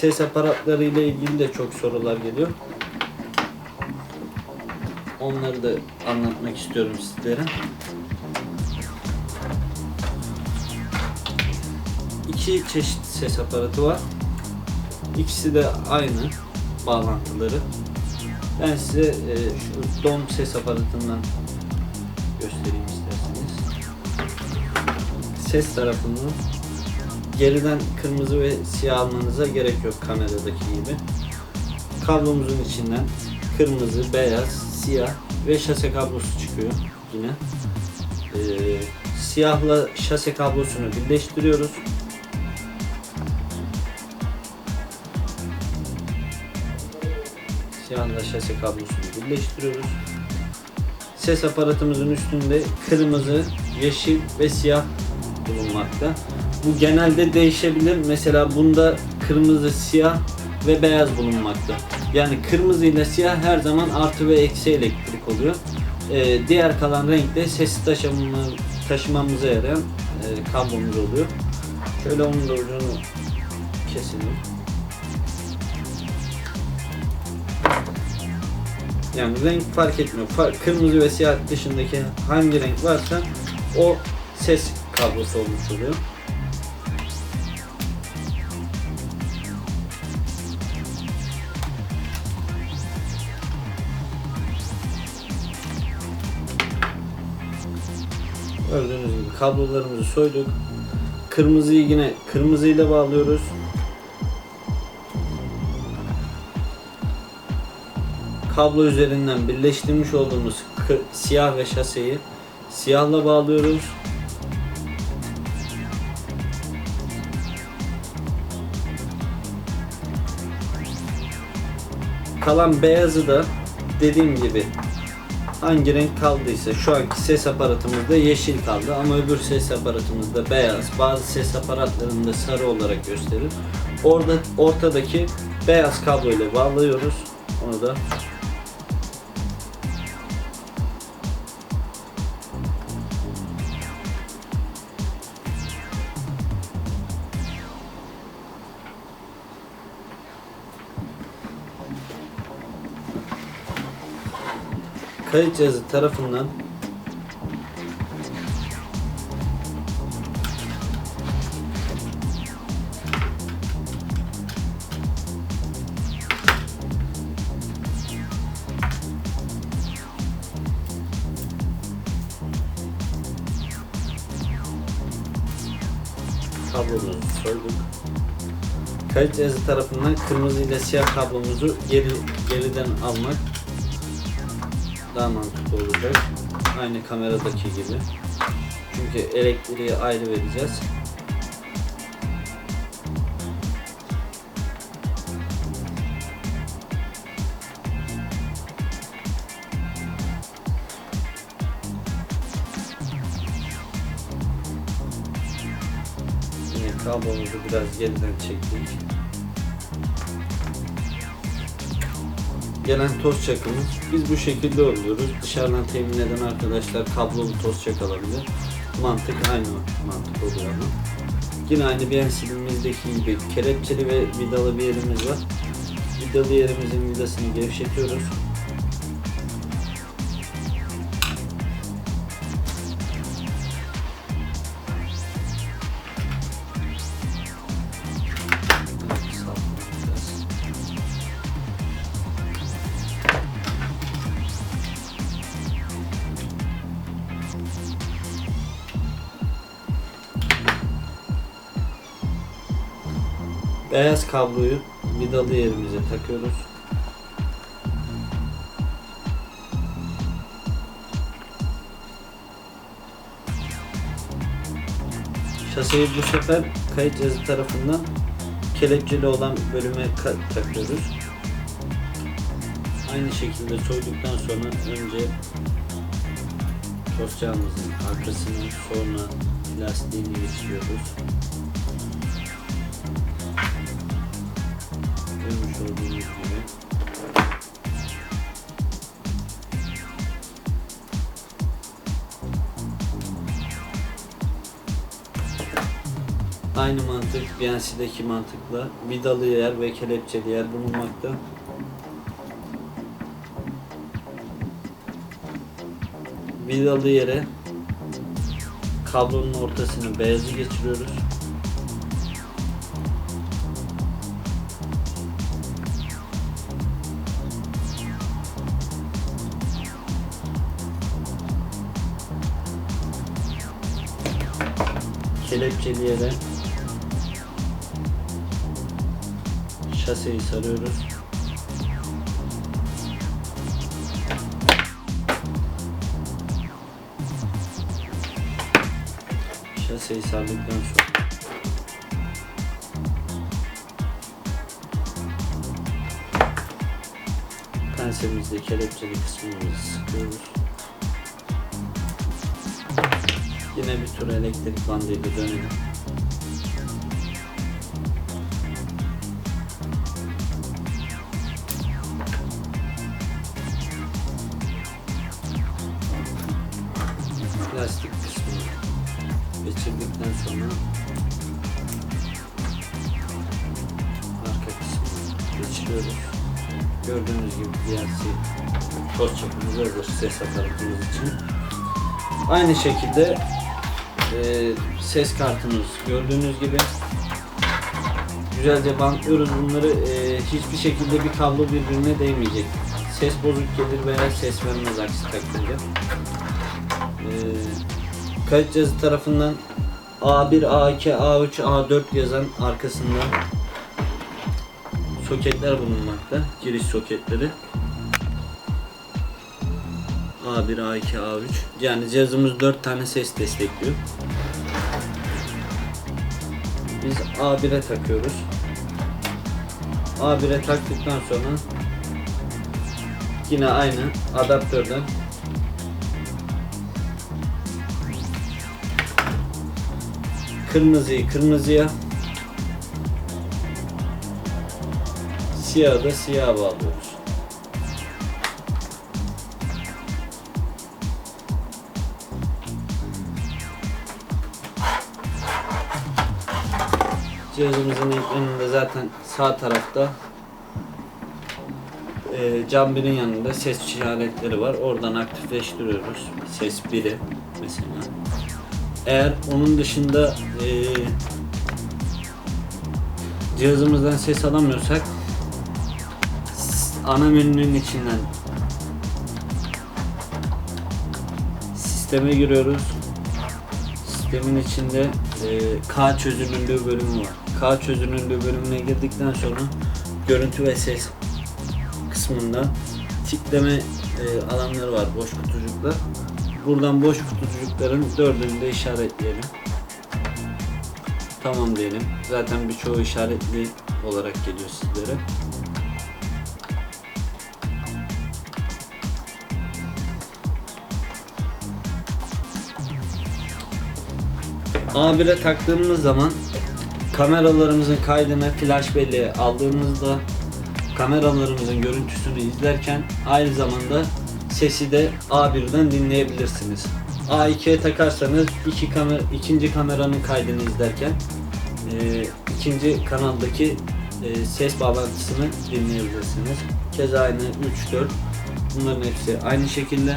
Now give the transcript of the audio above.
ses aparatları ile ilgili de çok sorular geliyor. Onları da anlatmak istiyorum sizlere. İki çeşit ses aparatı var. İkisi de aynı bağlantıları. Ben size e, şu dom ses aparatından göstereyim isterseniz. Ses tarafını geriden kırmızı ve siyah almanıza gerek yok kameradaki gibi. Kablomuzun içinden kırmızı, beyaz, siyah ve şase kablosu çıkıyor yine. Ee, siyahla şase kablosunu birleştiriyoruz. Siyahla şase kablosunu birleştiriyoruz. Ses aparatımızın üstünde kırmızı, yeşil ve siyah bulunmakta. Bu genelde değişebilir. Mesela bunda kırmızı, siyah ve beyaz bulunmakta. Yani kırmızı ile siyah her zaman artı ve eksi elektrik oluyor. Ee, diğer kalan renk de sesi taşıma, taşımamıza yarayan e, kablomuz oluyor. Şöyle onun da ucunu keselim. Yani renk fark etmiyor. Fa- Kırmızı ve siyah dışındaki hangi renk varsa o ses kablosu olmuş oluyor. Gördüğünüz gibi kablolarımızı soyduk. Kırmızıyı yine kırmızıyla bağlıyoruz. kablo üzerinden birleştirmiş olduğumuz siyah ve şaseyi siyahla bağlıyoruz. Kalan beyazı da dediğim gibi hangi renk kaldıysa şu anki ses aparatımızda yeşil kaldı ama öbür ses aparatımızda beyaz bazı ses aparatlarında sarı olarak gösterir. Orada ortadaki beyaz kablo ile bağlıyoruz. Onu da kayıt cihazı tarafından kablomuzu soyduk. Kayıt cihazı tarafından kırmızı ile siyah kablomuzu geri geriden almak daha mantıklı olacak. Aynı kameradaki gibi. Çünkü elektriği ayrı vereceğiz. Yine kablomuzu biraz geriden çektik. Gelen toz çakımız biz bu şekilde oluyoruz. Dışarıdan temin eden arkadaşlar kablolu toz çak alabilir. Mantık aynı mantık oluyor ama. Yine aynı BNC'mizdeki gibi kelepçeli ve vidalı bir yerimiz var. Vidalı yerimizin vidasını gevşetiyoruz. Beyaz kabloyu vidalı yerimize takıyoruz. Şaseyi bu sefer kayıt cihazı tarafından kelepçeli olan bölüme takıyoruz. Aynı şekilde soyduktan sonra önce tosyağımızın arkasını sonra lastiğini geçiriyoruz. Aynı mantık BNC'deki mantıkla vidalı yer ve kelepçeli yer bulunmakta. Vidalı yere kablonun ortasına beyazı geçiriyoruz. Kelepçeli yere şaseyi sarıyoruz. Şaseyi sardıktan sonra penselimizle kelepçeli kısmımızı sıkıyoruz. Yine bir tur elektrik bandıyla dönelim. Plastik kısmını geçirdikten sonra arka kısmını geçiriyoruz. Gördüğünüz gibi DRC toz çapımız hazır ses aparatımız için. Aynı şekilde e, ses kartımız gördüğünüz gibi güzelce bantlıyoruz bunları e, hiçbir şekilde bir kablo birbirine değmeyecek ses bozuk gelir veya ses vermez aksi takdirde kayıt cihazı tarafından A1, A2, A3, A4 yazan arkasında soketler bulunmakta giriş soketleri A1, A2, A3. Yani cihazımız 4 tane ses destekliyor. Biz A1'e takıyoruz. A1'e taktıktan sonra yine aynı adaptörden kırmızıyı kırmızıya siyahı da siyaha bağlıyoruz. Cihazımızın ekranında zaten sağ tarafta e, cam birin yanında ses işaretleri var. Oradan aktifleştiriyoruz. Ses 1'i mesela. Eğer onun dışında e, cihazımızdan ses alamıyorsak ana menünün içinden sisteme giriyoruz. Sistemin içinde e, K çözünürlüğü bölümü var. K çözünürlüğü bölümüne girdikten sonra görüntü ve ses kısmında tikleme e, alanları var boş kutucuklar. Buradan boş kutucukların dördünü de işaretleyelim. Tamam diyelim. Zaten birçoğu işaretli olarak geliyor sizlere. A1'e taktığımız zaman kameralarımızın kaydını flash belleğe aldığımızda kameralarımızın görüntüsünü izlerken aynı zamanda sesi de A1'den dinleyebilirsiniz. A2'ye takarsanız iki kamer ikinci kameranın kaydını izlerken e, ikinci kanaldaki e, ses bağlantısını dinleyebilirsiniz. Keza aynı 3 4 bunların hepsi aynı şekilde